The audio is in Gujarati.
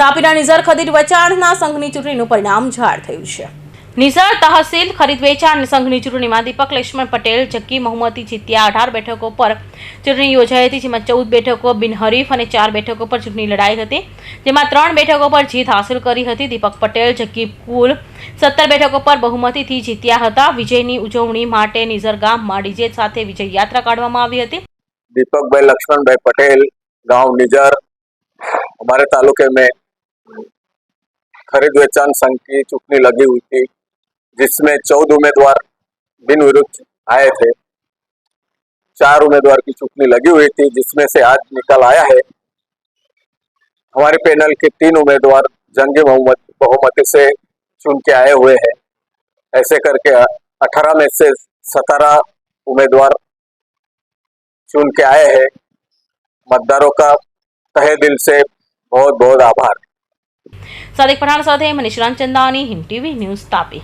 તાપીના નિઝર ખરીદ વેચાણના સંઘની ચૂંટણીનું પરિણામ જાહેર થયું છે. નિઝાર તહસીલ ખરીદ વેચાણ સંઘની ચૂંટણીમાં દીપક લક્ષ્મણ પટેલ, જક્કી મોહમ્મદી જીત્યા અઢાર બેઠકો પર ચૂંટણી યોજાઈ હતી, જેમાં ચૌદ બેઠકો બિનહરીફ અને ચાર બેઠકો પર ચૂંટણી લડાઈ હતી. જેમાં ત્રણ બેઠકો પર જીત હાંસલ કરી હતી. દીપક પટેલ, જક્કી કુલ સત્તર બેઠકો પર બહુમતીથી જીત્યા હતા. વિજયની ઉજવણી માટે નિઝર ગામમાં ડીજે સાથે વિજય યાત્રા કાઢવામાં આવી હતી. દીપકભાઈ લક્ષ્મણભાઈ પટેલ, ગાંવ નિઝર. અમારે તાલુકે મેં खरीद वेचान संघ की चुटनी लगी हुई थी, जिसमें चौदह उम्मीदवार बिन विरुद्ध आए थे। चार उम्मीदवार की चुटनी लगी हुई थी, जिसमें से आज निकल आया है। हमारे पैनल के तीन उम्मीदवार जंगी बहुमत बहुमती से चुन के आए हुए हैं। ऐसे करके अठारह में से सत्रह उम्मीदवार चुन के आए हैं। मतदारों का तहे दिल से बहुत बहुत आभार। સાદિક પઠાણ સાથે મનીષ રામચંદાની હિન્દ ટીવી ન્યૂઝ તાપી.